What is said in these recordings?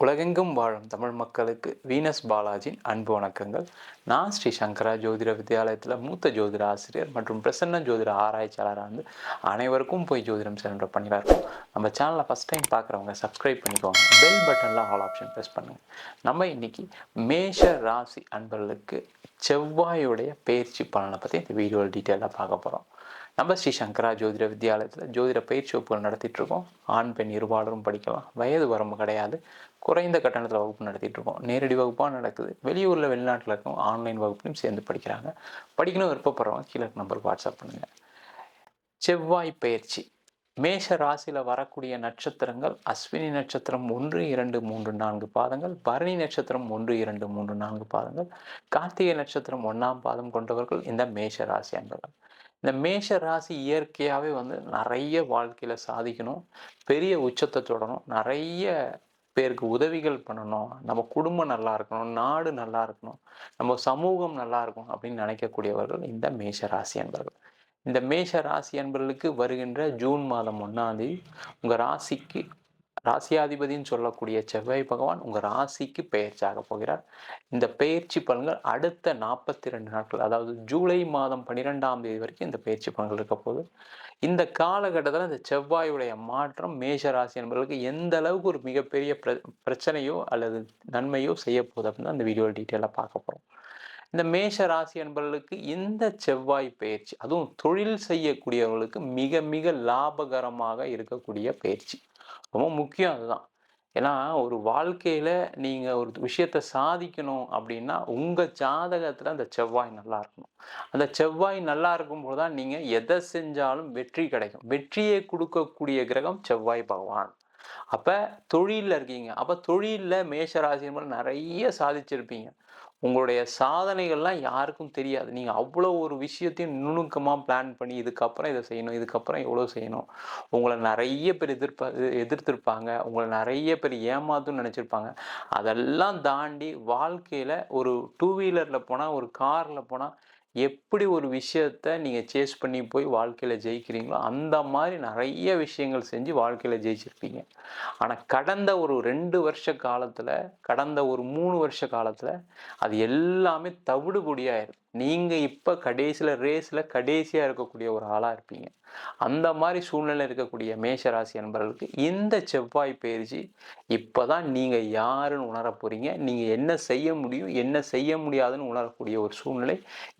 உலகெங்கும் வாழும் தமிழ் மக்களுக்கு வீனஸ் பாலாஜியின் அன்பு வணக்கங்கள். நான் ஸ்ரீ சங்கரா ஜோதிட வித்யாலயத்தில் மூத்த ஜோதிட ஆசிரியர் மற்றும் பிரசன்ன ஜோதிட ஆராய்ச்சியாளராக வந்து அனைவருக்கும் போய் ஜோதிடம் சென்ற பண்ணிலாம் இருக்கும் நம்ம சேனலை ஃபஸ்ட் டைம் பார்க்குறவங்க சப்ஸ்கிரைப் பண்ணிக்கோங்க. பெல் பட்டனில் ஆல் ஆப்ஷன் ப்ரெஸ் பண்ணுங்கள் நம்ம இன்னைக்கு மேஷ ராசி அன்பர்களுக்கு செவ்வாயுடைய பயிற்சி பலனை பற்றி இந்த வீடியோவில் டீட்டெயிலாக பார்க்க போகிறோம் நம்ம ஸ்ரீ சங்கரா ஜோதிட வித்யாலயத்தில் ஜோதிட பயிற்சி வகுப்புகள் நடத்திட்டுருக்கோம். ஆண் பெண் இருபாலரும் படிக்கலாம். வயது வரம்பு கிடையாது. குறைந்த கட்டணத்தில் வகுப்பு நடத்திட்டு இருக்கோம் நேரடி வகுப்பாக நடக்குது. வெளியூரில் வெளிநாட்டில் இருக்கும் ஆன்லைன் வகுப்புலையும் சேர்ந்து படிக்கிறாங்க. படிக்கணும் விருப்பப்படுறவங்க கீழே நம்பருக்கு வாட்ஸ்அப் பண்ணுங்கள் செவ்வாய் பயிற்சி. மேஷ ராசியில் வரக்கூடிய நட்சத்திரங்கள் அஸ்வினி நட்சத்திரம் ஒன்று இரண்டு மூன்று நான்கு பாதங்கள் பரணி நட்சத்திரம் ஒன்று இரண்டு மூன்று நான்கு பாதங்கள் கார்த்திகை நட்சத்திரம் ஒன்றாம் பாதம் கொண்டவர்கள் இந்த மேஷ ராசி அன்பர்கள். இந்த மேஷ ராசி இயற்கையாகவே வந்து நிறைய வாழ்க்கையில் சாதிக்கணும் பெரிய உச்சத்தை தொடணும் நிறைய பேருக்கு உதவிகள் பண்ணணும் நம்ம குடும்பம் நல்லா இருக்கணும் நாடு நல்லா இருக்கணும் நம்ம சமூகம் நல்லா இருக்கணும் அப்படின்னு நினைக்கக்கூடியவர்கள் இந்த மேஷ ராசி என்பர்கள். இந்த மேஷ ராசி என்பர்களுக்கு வருகின்ற ஜூன் மாதம் ஒன்றாம் தேதி உங்கள் ராசிக்கு ராசியாதிபதினு சொல்லக்கூடிய செவ்வாய் பகவான் உங்கள் ராசிக்கு பெயர்ச்சியாக போகிறார். இந்த பயிற்சி பலன்கள் அடுத்த நாற்பத்தி ரெண்டு நாட்கள் அதாவது ஜூலை மாதம் பன்னிரெண்டாம் தேதி வரைக்கும் இந்த பயிற்சி பலன்கள் இருக்க போகுது. இந்த காலகட்டத்தில் இந்த செவ்வாயுடைய மாற்றம் மேஷ ராசி என்பவர்களுக்கு எந்த அளவுக்கு ஒரு மிகப்பெரிய பிர பிரச்சனையோ அல்லது நன்மையோ செய்ய போகுது அப்படின்னு அந்த வீடியோ டீட்டெயிலாக பார்க்க போகிறோம் இந்த மேஷ ராசி என்பவர்களுக்கு இந்த செவ்வாய் பயிற்சி அதுவும் தொழில் செய்யக்கூடியவர்களுக்கு மிக மிக லாபகரமாக இருக்கக்கூடிய பயிற்சி ரொம்ப முக்கியம் அதுதான். ஏன்னா ஒரு வாழ்க்கையில் நீங்கள் ஒரு விஷயத்தை சாதிக்கணும் அப்படின்னா உங்கள் ஜாதகத்தில் அந்த செவ்வாய் நல்லா இருக்கணும். அந்த செவ்வாய் நல்லா இருக்கும்போது தான் நீங்கள் எதை செஞ்சாலும் வெற்றி கிடைக்கும். வெற்றியை கொடுக்கக்கூடிய கிரகம் செவ்வாய் பகவான். அப்போ தொழிலில் இருக்கீங்க. அப்போ தொழிலில் மேஷராசி நிறைய சாதிச்சிருப்பீங்க. உங்களுடைய சாதனைகள்லாம் யாருக்கும் தெரியாது. நீங்கள் அவ்வளோ ஒரு விஷயத்தையும் நுணுக்கமாக பிளான் பண்ணி இதுக்கப்புறம் இதை செய்யணும் இதுக்கப்புறம் எவ்வளோ செய்யணும். உங்களை நிறைய பேர் எதிர்ப்பா எதிர்த்திருப்பாங்க. உங்களை நிறைய பேர் ஏமாத்துன்னு நினச்சிருப்பாங்க. அதெல்லாம் தாண்டி வாழ்க்கையில் ஒரு டூ வீலரில் போனால் ஒரு காரில் போனால் எப்படி ஒரு விஷயத்த நீங்கள் சேஸ் பண்ணி போய் வாழ்க்கையில் ஜெயிக்கிறீங்களோ அந்த மாதிரி நிறைய விஷயங்கள் செஞ்சு வாழ்க்கையில் ஜெயிச்சிருப்பீங்க. ஆனால் கடந்த ஒரு ரெண்டு வருஷ காலத்தில் கடந்த ஒரு மூணு வருஷ காலத்தில் அது எல்லாமே தவிடுபொடியாயிருக்கு நீங்கள் இப்போ கடைசியில் ரேஸில் கடைசியாக இருக்கக்கூடிய ஒரு ஆளாக இருப்பீங்க. அந்த மாதிரி சூழ்நிலை இருக்கக்கூடிய மேஷராசி என்பவர்களுக்கு இந்த செவ்வாய் பயிற்சி இப்போ தான் நீங்கள் யாருன்னு உணர போகிறீங்க நீங்கள் என்ன செய்ய முடியும் என்ன செய்ய முடியாதுன்னு உணரக்கூடிய ஒரு சூழ்நிலை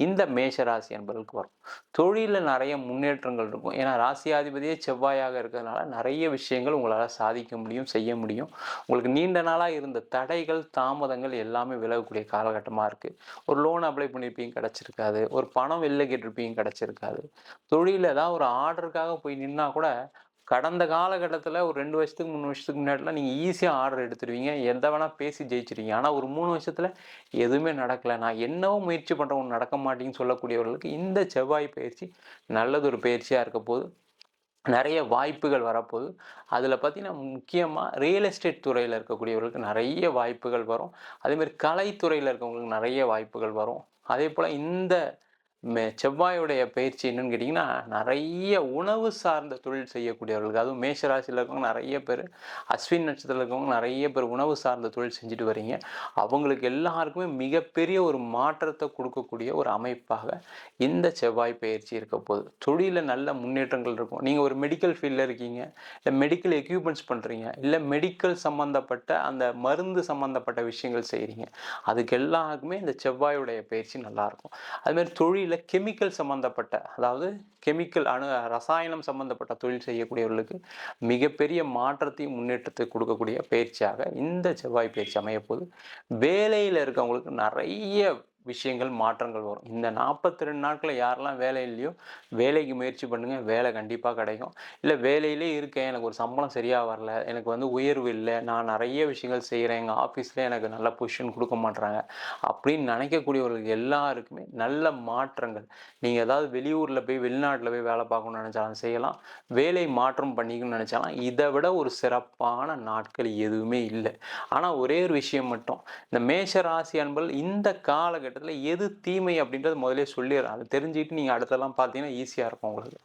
இந்த மேஷராசி நண்பர்களுக்கு வரும். தொழிலில் நிறைய முன்னேற்றங்கள் இருக்கும். ஏன்னா ராசியாதிபதியே செவ்வாயாக இருக்கிறதுனால நிறைய விஷயங்கள் உங்களால் சாதிக்க முடியும் செய்ய முடியும். உங்களுக்கு நீண்ட நாளாக இருந்த தடைகள் தாமதங்கள் எல்லாமே விலகக்கூடிய காலகட்டமாக இருக்குது ஒரு லோன் அப்ளை பண்ணியிருப்பீங்க கிடச்சிருக்காது. ஒரு பணம் வெளில கேட்டிருப்பீங்க கிடச்சிருக்காது. தொழிலில் ஏதாவது ஒரு ஆர்டருக்காக போய் நின்னா கூட கடந்த காலகட்டத்தில் ஒரு ரெண்டு வருஷத்துக்கு மூணு வருஷத்துக்கு முன்னாடிலாம் நீங்கள் ஈஸியாக ஆர்டர் எடுத்துருவீங்க. எந்த வேணால் பேசி ஜெயிச்சிருவீங்க. ஆனால் ஒரு மூணு வருஷத்தில் எதுவுமே நடக்கலை. நான் என்னவோ முயற்சி பண்ணுறேன் ஒன்று நடக்க மாட்டேங்குன்னு சொல்லக்கூடியவர்களுக்கு இந்த செவ்வாய் பயிற்சி நல்லது ஒரு பயிற்சியாக இருக்க போது நிறைய வாய்ப்புகள் வரப்போகுது. அதில் பார்த்தீங்கன்னா முக்கியமாக ரியல் எஸ்டேட் துறையில் இருக்கக்கூடியவர்களுக்கு நிறைய வாய்ப்புகள் வரும். அதேமாதிரி கலைத்துறையில் இருக்கவங்களுக்கு நிறைய வாய்ப்புகள் வரும். அதே போல் இந்த செவ்வாயுடைய பயிற்சி என்னன்னு கேட்டிங்கன்னா நிறைய உணவு சார்ந்த தொழில் செய்யக்கூடியவர்களுக்கு அதுவும் மேஷராசியில் இருக்கவங்க நிறைய பேர் அஸ்வின் நட்சத்திரத்தில் இருக்கவங்க நிறைய பேர் உணவு சார்ந்த தொழில் செஞ்சுட்டு வரீங்க. அவங்களுக்கு எல்லாருக்குமே மிகப்பெரிய ஒரு மாற்றத்தை கொடுக்கக்கூடிய ஒரு அமைப்பாக இந்த செவ்வாய் பயிற்சி இருக்க போகுது. தொழிலில் நல்ல முன்னேற்றங்கள் இருக்கும். நீங்கள் ஒரு மெடிக்கல் ஃபீல்டில் இருக்கீங்க இல்லை மெடிக்கல் எக்யூப்மெண்ட்ஸ் பண்ணுறீங்க இல்லை மெடிக்கல் சம்மந்தப்பட்ட அந்த மருந்து சம்மந்தப்பட்ட விஷயங்கள் செய்கிறீங்க அதுக்கு எல்லாருக்குமே இந்த செவ்வாயுடைய பயிற்சி நல்லாயிருக்கும் அதுமாதிரி தொழில் இல்லை கெமிக்கல் சம்மந்தப்பட்ட அதாவது கெமிக்கல் அணு ரசாயனம் சம்மந்தப்பட்ட தொழில் செய்யக்கூடியவர்களுக்கு மிகப்பெரிய மாற்றத்தையும் முன்னேற்றத்தை கொடுக்கக்கூடிய பயிற்சியாக இந்த செவ்வாய் பயிற்சி அமையப்போது வேலையில் இருக்கவங்களுக்கு நிறைய விஷயங்கள் மாற்றங்கள் வரும். இந்த நாற்பத்தி ரெண்டு நாட்களில் யாரெல்லாம் வேலை இல்லையோ வேலைக்கு முயற்சி பண்ணுங்கள் வேலை கண்டிப்பாக கிடைக்கும். இல்லை வேலையிலே இருக்கேன் எனக்கு ஒரு சம்பளம் சரியாக வரல எனக்கு வந்து உயர்வு இல்லை நான் நிறைய விஷயங்கள் செய்கிறேன் எங்கள் ஆஃபீஸில் எனக்கு நல்ல பொசிஷன் கொடுக்க மாட்டுறாங்க அப்படின்னு நினைக்கக்கூடியவர்களுக்கு எல்லாருக்குமே நல்ல மாற்றங்கள். நீங்கள் ஏதாவது வெளியூரில் போய் வெளிநாட்டில் போய் வேலை பார்க்கணும்னு நினச்சாலும் செய்யலாம். வேலை மாற்றம் பண்ணிக்கணும்னு நினச்சாலும் இதை விட ஒரு சிறப்பான நாட்கள் எதுவுமே இல்லை. ஆனால் ஒரே ஒரு விஷயம் மட்டும் இந்த மேஷ ராசி அன்பல் இந்த காலகட்டம் காலகட்டத்தில் எது தீமை அப்படின்றது முதலே சொல்லிடுறேன் அதை தெரிஞ்சுக்கிட்டு நீங்கள் அடுத்தெல்லாம் பார்த்தீங்கன்னா ஈஸியாக இருக்கும் உங்களுக்கு.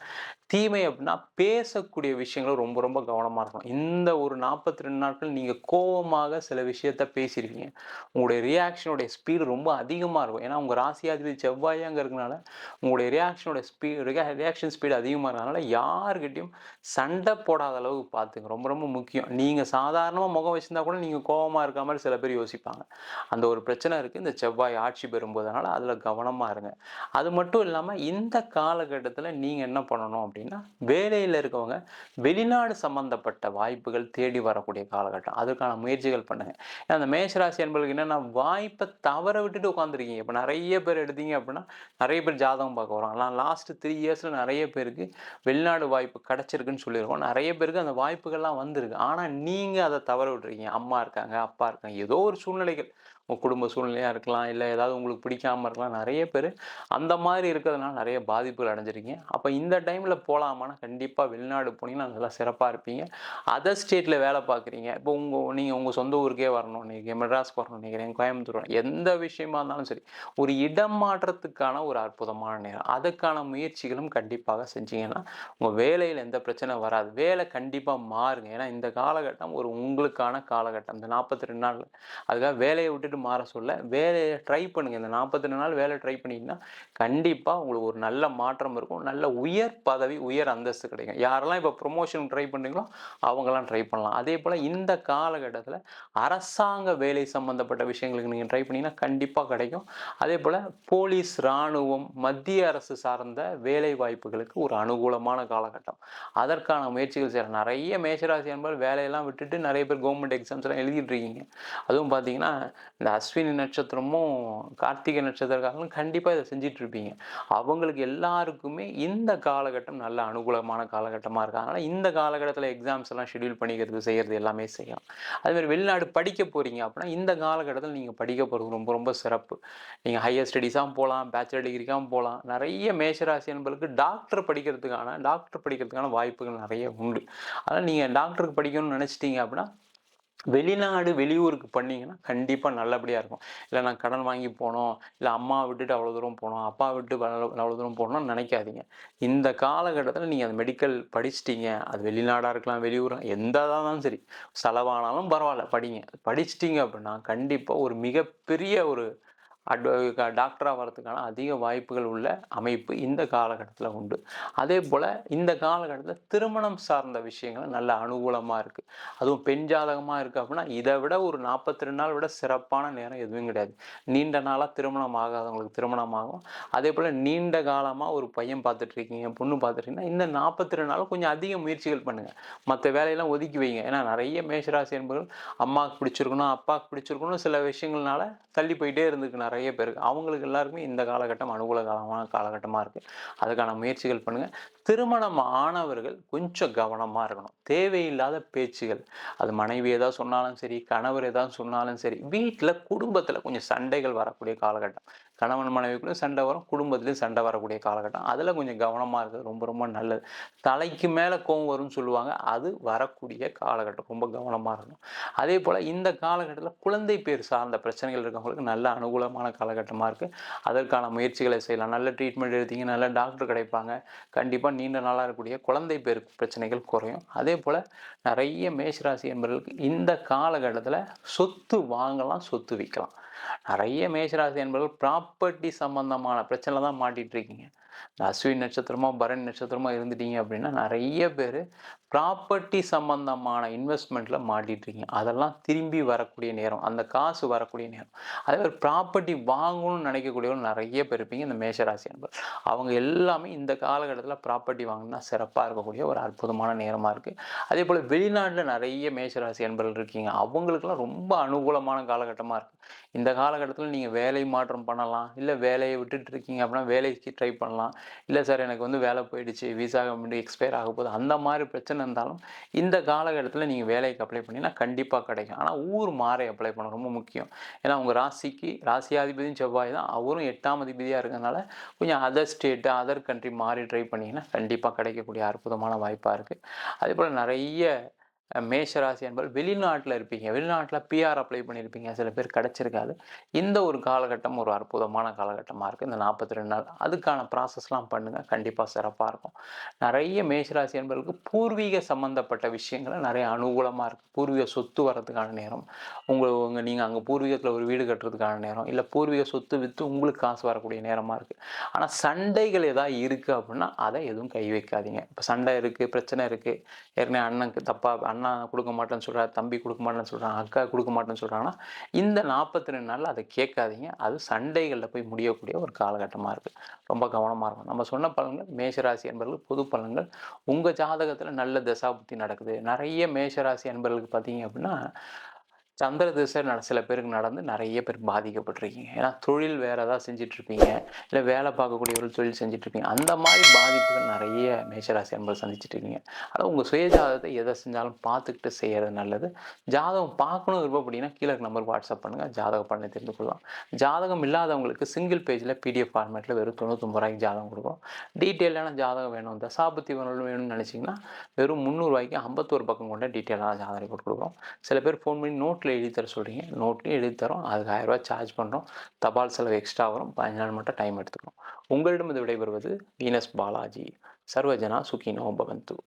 தீமை அப்படின்னா பேசக்கூடிய விஷயங்களை ரொம்ப ரொம்ப கவனமாக இருக்கணும். இந்த ஒரு நாற்பத்தி ரெண்டு நாட்கள் நீங்கள் கோபமாக சில விஷயத்த பேசியிருக்கீங்க. உங்களுடைய ரியாக்ஷனுடைய ஸ்பீடு ரொம்ப அதிகமாக இருக்கும். ஏன்னா உங்கள் ராசியாதிபதி செவ்வாயாங்க அங்கே இருக்கனால உங்களுடைய ரியாக்ஷனோட ஸ்பீடு ரியாக்ஷன் ஸ்பீடு அதிகமாக இருக்கிறதுனால யாருக்கிட்டையும் சண்டை போடாத அளவுக்கு பார்த்துங்க. ரொம்ப ரொம்ப முக்கியம். நீங்கள் சாதாரணமாக முகம் வச்சிருந்தா கூட நீங்கள் கோபமாக இருக்க மாதிரி சில பேர் யோசிப்பாங்க. அந்த ஒரு பிரச்சனை இருக்குது இந்த செவ்வாய் ஆட்சி பெறும்போதனால அதில் கவனமாக இருங்க. அது மட்டும் இல்லாமல் இந்த காலகட்டத்தில் நீங்கள் என்ன பண்ணணும் அப்படின்னு வேலையில் இருக்கவங்க வெளிநாடு சம்மந்தப்பட்ட வாய்ப்புகள் தேடி வரக்கூடிய காலகட்டம். அதுக்கான முயற்சிகள் பண்ணுங்க. ஏன்னா அந்த மேஷராசி என்பதுக்கு என்னென்னா வாய்ப்பை தவற விட்டுட்டு உட்காந்துருக்கீங்க இப்போ நிறைய பேர் எடுத்தீங்க அப்படின்னா நிறைய பேர் ஜாதகம் பார்க்க வரோம் ஆனால் லாஸ்ட்டு த்ரீ இயர்ஸில் நிறைய பேருக்கு வெளிநாடு வாய்ப்பு கிடச்சிருக்குன்னு சொல்லியிருக்கோம். நிறைய பேருக்கு அந்த வாய்ப்புகள்லாம் வந்திருக்கு. ஆனால் நீங்கள் அதை தவற விட்டுருக்கீங்க. அம்மா இருக்காங்க அப்பா இருக்காங்க. ஏதோ ஒரு சூழ்நிலைகள். உங்கள் குடும்ப சூழ்நிலையாக இருக்கலாம் இல்லை ஏதாவது உங்களுக்கு பிடிக்காமல் இருக்கலாம். நிறைய பேர் அந்த மாதிரி இருக்கிறதுனால நிறைய பாதிப்புகள் அடைஞ்சிருக்கீங்க. அப்போ இந்த டைமில் போகலாமான்னா கண்டிப்பாக வெளிநாடு போனீங்கன்னா நல்லா சிறப்பாக இருப்பீங்க. அதர் ஸ்டேட்டில் வேலை பார்க்குறீங்க. இப்போ உங்கள் நீங்கள் உங்கள் சொந்த ஊருக்கே வரணும் நீங்கள் மெட்ராஸ்க்கு வரணும் நினைக்கிறேன் கோயம்புத்தூர் எந்த விஷயமா இருந்தாலும் சரி ஒரு இடம் மாற்றத்துக்கான ஒரு அற்புதமான நேரம். அதுக்கான முயற்சிகளும் கண்டிப்பாக செஞ்சீங்கன்னா உங்கள் வேலையில் எந்த பிரச்சனை வராது. வேலை கண்டிப்பாக மாறுங்க. ஏன்னா இந்த காலகட்டம் ஒரு உங்களுக்கான காலகட்டம். இந்த நாற்பத்தி ரெண்டு நாள் அதுக்காக வேலையை விட்டுட்டு மாற சொல்ல வேலையை ட்ரை பண்ணுங்கள் இந்த நாற்பத்தி ரெண்டு நாள் வேலை ட்ரை பண்ணிங்கன்னா கண்டிப்பாக உங்களுக்கு ஒரு நல்ல மாற்றம் இருக்கும். நல்ல உயர் பதவி உயர் அந்தஸ்து கிடைக்கும். யாரெல்லாம் இப்போ ப்ரொமோஷன் ட்ரை பண்ணுறீங்களோ அவங்களாம் ட்ரை பண்ணலாம். அதே போல் இந்த காலகட்டத்தில் அரசாங்க வேலை சம்மந்தப்பட்ட விஷயங்களுக்கு நீங்கள் ட்ரை பண்ணிங்கன்னா கண்டிப்பாக கிடைக்கும். அதே போல் போலீஸ் இராணுவம் மத்திய அரசு சார்ந்த வேலை வாய்ப்புகளுக்கு ஒரு அனுகூலமான காலகட்டம். அதற்கான முயற்சிகள் செய்கிற நிறைய மேஷராசி என்பால் வேலையெல்லாம் விட்டுட்டு நிறைய பேர் கவர்மெண்ட் எக்ஸாம்ஸ்லாம் எழுதிட்டு இருக்கீங்க. அதுவும் பார்த்தீங்கன்னா இந்த அஸ்வினி நட்சத்திரமும் கார்த்திகை நட்சத்திரக்காரங்களும் கண்டிப்பாக இதை செஞ்சிட்டு இருப்பீங்க அவங்களுக்கு எல்லாருக்குமே இந்த காலகட்டம் நல்ல அனுகூலமான காலகட்டமாக இருக்கு. அதனால் இந்த காலகட்டத்தில் எக்ஸாம்ஸ் எல்லாம் ஷெடியூல் பண்ணிக்கிறது செய்கிறது எல்லாமே செய்யலாம். அதுமாதிரி வெளிநாடு படிக்க போகிறீங்க அப்படின்னா இந்த காலகட்டத்தில் நீங்கள் படிக்க போகிறது ரொம்ப ரொம்ப சிறப்பு. நீங்கள் ஹையர் ஸ்டடீஸாக போகலாம் பேச்சுலர் டிகிரிக்காகவும் போகலாம் நிறைய மேஷராசி என்பதுக்கு டாக்டர் படிக்கிறதுக்கான டாக்டர் படிக்கிறதுக்கான வாய்ப்புகள் நிறைய உண்டு. அதனால் நீங்கள் டாக்டருக்கு படிக்கணும்னு நினச்சிட்டீங்க அப்படின்னா வெளிநாடு வெளியூருக்கு பண்ணிங்கன்னா கண்டிப்பாக நல்லபடியாக இருக்கும். இல்லை நான் கடன் வாங்கி போனோம் இல்லை அம்மா விட்டுட்டு அவ்வளோ தூரம் போனோம் அப்பா விட்டு அவ்வளோ தூரம் போகணும்னு நினைக்காதீங்க. இந்த காலகட்டத்தில் நீங்கள் அந்த மெடிக்கல் படிச்சிட்டீங்க அது வெளிநாடாக இருக்கலாம் வெளியூராக எந்த இருந்தாலும் சரி. செலவானாலும் பரவாயில்ல படிங்க. படிச்சிட்டிங்க அப்படின்னா கண்டிப்பாக ஒரு மிகப்பெரிய ஒரு அட்வ டாக்டராக வர்றதுக்கான அதிக வாய்ப்புகள் உள்ள அமைப்பு இந்த காலகட்டத்தில் உண்டு. அதே போல் இந்த காலகட்டத்தில் திருமணம் சார்ந்த விஷயங்கள் நல்ல அனுகூலமாக இருக்குது அதுவும் பெண் ஜாதகமாக இருக்குது அப்படின்னா இதை விட ஒரு நாற்பத்தி ரெண்டு நாள் விட சிறப்பான நேரம் எதுவும் கிடையாது. நீண்ட நாளாக திருமணம் ஆகாதவங்களுக்கு திருமணம் ஆகும். அதே போல் நீண்ட காலமாக ஒரு பையன் பார்த்துட்ருக்கீங்க பொண்ணு பார்த்துட்ருக்கீங்கன்னா இந்த நாற்பத்தி ரெண்டு நாள் கொஞ்சம் அதிக முயற்சிகள் பண்ணுங்கள் மற்ற வேலையெல்லாம் ஒதுக்கி வைங்க. ஏன்னா நிறைய மேஷராசி என்பவர்கள் அம்மாவுக்கு பிடிச்சிருக்கணும் அப்பாவுக்கு பிடிச்சிருக்கணும் சில விஷயங்கள்னால தள்ளி போயிட்டே இருந்துக்கு நிறைய நிறைய பேருக்கு அவங்களுக்கு எல்லாருக்குமே இந்த காலகட்டம் அனுகூல காலமான காலகட்டமாக இருக்குது அதுக்கான முயற்சிகள் பண்ணுங்கள் திருமணம் ஆனவர்கள் கொஞ்சம் கவனமாக இருக்கணும். தேவையில்லாத பேச்சுகள். அது மனைவி ஏதாவது சொன்னாலும் சரி கணவர் ஏதாவது சொன்னாலும் சரி வீட்டில் குடும்பத்தில் கொஞ்சம் சண்டைகள் வரக்கூடிய காலகட்டம். கணவன் மனைவிக்குள்ளேயும் சண்டை வரும் குடும்பத்துலேயும் சண்டை வரக்கூடிய காலகட்டம். அதில் கொஞ்சம் கவனமாக இருக்கிறது ரொம்ப ரொம்ப நல்லது. தலைக்கு மேலே கோவம் வரும்னு சொல்லுவாங்க. அது வரக்கூடிய காலகட்டம். ரொம்ப கவனமாக இருக்கணும். அதே போல் இந்த காலகட்டத்தில் குழந்தை பேர் சார்ந்த பிரச்சனைகள் இருக்கவங்களுக்கு நல்ல அனுகூலமான காலகட்டமாக இருக்குது அதற்கான முயற்சிகளை செய்யலாம். நல்ல ட்ரீட்மெண்ட் எடுத்தீங்க நல்ல டாக்டர் கிடைப்பாங்க. கண்டிப்பாக நீண்ட நாளாக இருக்கக்கூடிய குழந்தை பேர் பிரச்சனைகள் குறையும். அதே போல் நிறைய மேஷராசி என்பவர்களுக்கு இந்த காலகட்டத்தில் சொத்து வாங்கலாம் சொத்து விற்கலாம் நிறைய மேஷராசி என்பவர்கள் ப்ராப்பர்ட்டி சம்பந்தமான பிரச்சனை தான் மாட்டிகிட்டு இருக்கீங்க. இந்த அஸ்வின் நட்சத்திரமோ பரண் நட்சத்திரமா இருந்துட்டீங்க அப்படின்னா நிறைய பேர் ப்ராப்பர்ட்டி சம்பந்தமான இன்வெஸ்ட்மெண்ட்டில் மாட்டிகிட்ருக்கீங்க அதெல்லாம் திரும்பி வரக்கூடிய நேரம். அந்த காசு வரக்கூடிய நேரம். அதே மாதிரி ப்ராப்பர்ட்டி வாங்கணும்னு நினைக்கக்கூடியவங்க நிறைய பேர் இருப்பீங்க. இந்த மேஷராசி என்பது அவங்க எல்லாமே இந்த காலகட்டத்தில் ப்ராப்பர்ட்டி வாங்கினா சிறப்பாக இருக்கக்கூடிய ஒரு அற்புதமான நேரமாக இருக்குது அதே போல் வெளிநாட்டில் நிறைய மேஷராசி என்பர்கள் இருக்கீங்க. அவங்களுக்கெல்லாம் ரொம்ப அனுகூலமான காலகட்டமாக இருக்குது இந்த காலகட்டத்தில் நீங்கள் வேலை மாற்றம் பண்ணலாம். இல்லை வேலையை விட்டுட்டு இருக்கீங்க அப்படின்னா வேலைக்கு ட்ரை பண்ணலாம். இல்லை சார் எனக்கு வந்து வேலை போயிடுச்சு விசா எக்ஸ்பயர் ஆக போகுது அந்த மாதிரி பிரச்சனை இருந்தாலும் இந்த காலகட்டத்தில் நீங்கள் வேலைக்கு அப்ளை பண்ணிங்கன்னா கண்டிப்பாக கிடைக்கும். ஆனால் ஊர் மாறி அப்ளை பண்ண ரொம்ப முக்கியம். ஏன்னா உங்கள் ராசிக்கு ராசியாதிபதியும் செவ்வாய் தான். அவரும் எட்டாம் அதிபதியாக இருக்கிறதுனால கொஞ்சம் அதர் ஸ்டேட்டு அதர் கண்ட்ரி மாறி ட்ரை பண்ணிங்கன்னா கண்டிப்பாக கிடைக்கக்கூடிய அற்புதமான வாய்ப்பாக இருக்குது அதே போல் நிறைய மேஷராசி என்பது வெளிநாட்டில் இருப்பீங்க. வெளிநாட்டில் பிஆர் அப்ளை பண்ணியிருப்பீங்க. சில பேர் கிடச்சிருக்காது. இந்த ஒரு காலகட்டம் ஒரு அற்புதமான காலகட்டமாக இருக்குது இந்த நாற்பத்தி ரெண்டு நாள். அதுக்கான ப்ராசஸ்லாம் பண்ணுங்கள் கண்டிப்பாக சிறப்பாக இருக்கும். நிறைய மேஷராசி என்பதற்கு பூர்வீக சம்மந்தப்பட்ட விஷயங்கள் நிறைய அனுகூலமாக இருக்குது பூர்வீக சொத்து வரதுக்கான நேரம். உங்களுக்கு உங்கள் நீங்கள் அங்கே பூர்வீகத்தில் ஒரு வீடு கட்டுறதுக்கான நேரம். இல்லை பூர்வீக சொத்து விற்று உங்களுக்கு காசு வரக்கூடிய நேரமாக இருக்குது ஆனால் சண்டைகள் ஏதாவது இருக்குது அப்படின்னா அதை எதுவும் கை வைக்காதீங்க. இப்போ சண்டை இருக்குது பிரச்சனை இருக்குது ஏற்கனவே அண்ணனுக்கு தப்பாக அண்ணா கொடுக்க மாட்டேன்னு சொல்கிறார் தம்பி கொடுக்க மாட்டேன்னு சொல்கிறாங்க அக்கா கொடுக்க மாட்டேன்னு சொல்கிறாங்கன்னா இந்த நாற்பத்தி ரெண்டு நாளில் அதை கேட்காதீங்க. அது சண்டைகளில் போய் முடியக்கூடிய ஒரு காலகட்டமாக இருக்குது ரொம்ப கவனமாக இருக்கும் நம்ம சொன்ன பலன்கள் மேஷராசி என்பவர்கள் பொது பலன்கள். உங்கள் ஜாதகத்தில் நல்ல தசாபுத்தி நடக்குது. நிறைய மேஷராசி என்பவர்களுக்கு பார்த்தீங்க அப்படின்னா சந்திர திசை நட சில பேருக்கு நடந்து நிறைய பேர் பாதிக்கப்பட்டிருக்கீங்க. ஏன்னா தொழில் வேறு ஏதாவது செஞ்சிட்ருப்பீங்க இல்லை வேலை பார்க்கக்கூடியவர்கள் தொழில் செஞ்சிட்ருப்பீங்க அந்த மாதிரி பாதிப்புகள் நிறைய மேஷராசி என்பது சந்திச்சிட்டு இருக்கீங்க ஆனால் உங்கள் சுய ஜாதகத்தை எதை செஞ்சாலும் பார்த்துக்கிட்டு செய்கிறது நல்லது. ஜாதகம் பார்க்கணும் விருப்பப்பட்டீங்கன்னா கீழே நம்பருக்கு வாட்ஸ்அப் பண்ணுங்கள் ஜாதகம் பண்ணி தெரிந்து கொள்ளலாம். ஜாதகம் இல்லாதவங்களுக்கு சிங்கிள் பேஜில் பிடிஎஃப் ஃபார்மேட்டில் வெறும் தொண்ணூத்தொம்பது ரூபாய்க்கு ஜாதகம் கொடுக்கும் டீட்டெயிலான ஜாதகம் வேணும். தசாபத்தி வேணும் வேணும்னு நினச்சிங்கன்னா வெறும் முந்நூறுவாய்க்கு ஐம்பத்தோரு பக்கம் கொண்ட டீட்டெயிலான ஜாதகம் report கொடுக்குறோம் சில பேர் ஃபோன் பண்ணி நோட்டில் எழுதி தர சொல்கிறீங்க நோட்லையும் எழுதி தரோம். அதுக்கு ஆயிரம் சார்ஜ் பண்ணுறோம் தபால் செலவு எக்ஸ்ட்ரா வரும். பதினஞ்சு நாள் மட்டும் டைம் எடுத்துக்கிறோம் உங்களிடம் இது விடைபெறுவது வீனஸ் பாலாஜி. சர்வஜனா சுகினோ பவந்து.